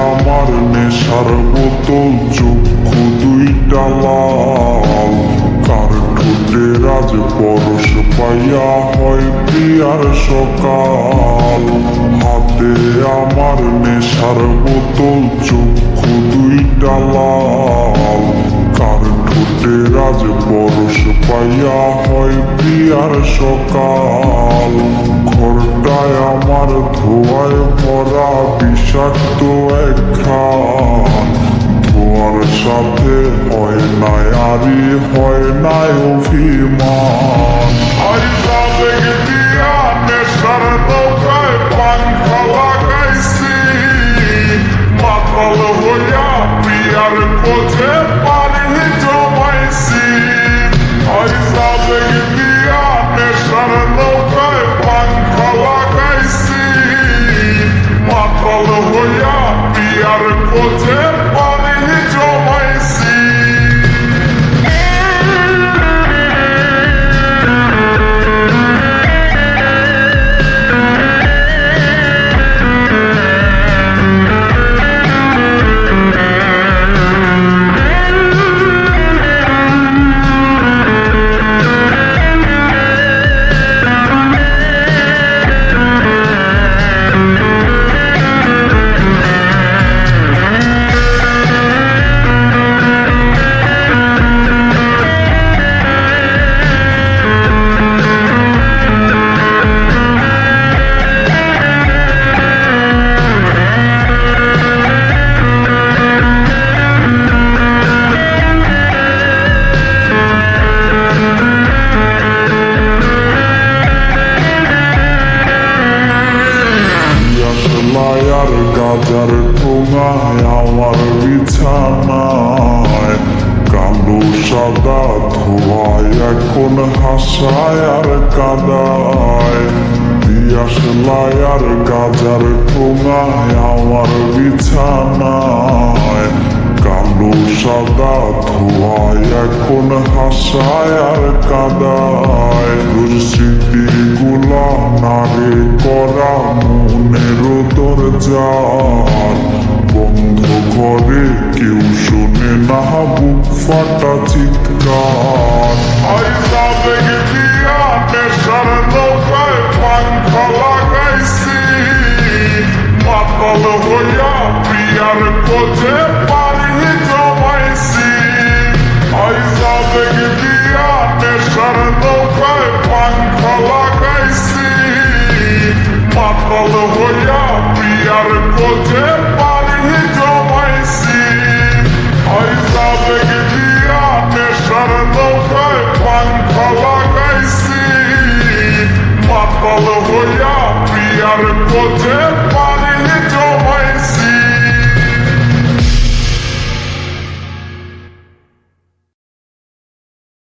আমার নেশার বোতল চক্ষু দুইটা লাল। কার ঠোঁটে রাজ পরশ পাইয়া হয় প্রিয়ার সকাল। হাতে আমার নেশার বোতল চক্ষু দুইটা লাল। কার ঠোঁটে রাজ পরশ পাইয়া হয় প্রিয়ার সকাল। ঘরটায় আমার ধোয়া বিষাক্ত এক খান ধোয়ার সাথে হয় নাই আরি হয় নাই অভিমান। কোচে গাজার ঠোঙায় আমার বিছানায় কালো সাদা ধোয়ায় এখন হাসায় আর কাদায় দিয়াশলায়ার গাজার ঠোঙায় আমার বিছানায় কালো সাদা ধোয়ায় এখন হাসায় আর কাদায় স্মৃতিগুলা নারে করা মনের বন্ধ করে কেউ শোনে না বুক ফাটা চিৎকার। আইসা বেগে দিয়া নেশার নৌকায় পাংখা লাগাইছি মাতাল হইয়া প্রিয়ার কোচে পানি জমাইছি। আইসা বেগে দিয়া নেশার নৌকায় পাংখা লাগাইছি মাতাল হইয়া প্রিয়ার কোচে